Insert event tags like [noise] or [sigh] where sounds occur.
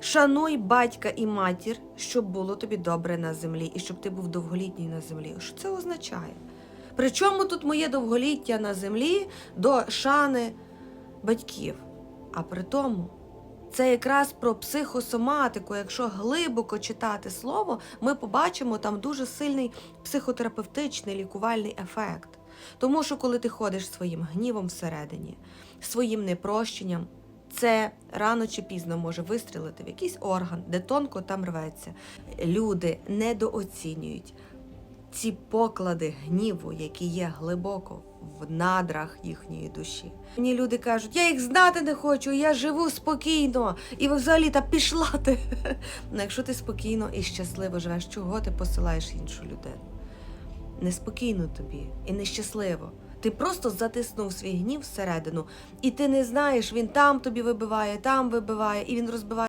Шануй батька і матір, щоб було тобі добре на землі, і щоб ти був довголітній на землі. Що це означає? Причому тут моє довголіття на землі до шани батьків? А при тому, це якраз про психосоматику. Якщо глибоко читати слово, ми побачимо там дуже сильний психотерапевтичний лікувальний ефект. Тому що коли ти ходиш своїм гнівом всередині, своїм непрощенням, це рано чи пізно може вистрілити в якийсь орган, де тонко там рветься. Люди недооцінюють ці поклади гніву, які є глибоко в надрах їхньої душі. Мені люди кажуть, я їх знати не хочу, я живу спокійно, і взагалі та пішла ти. [laughs] Ну, якщо ти спокійно і щасливо живеш, чого ти посилаєш іншу людину? Неспокійно тобі і нещасливо. Ти просто затиснув свій гнів всередину, і ти не знаєш, він там тобі вибиває, там вибиває, і він розбиває.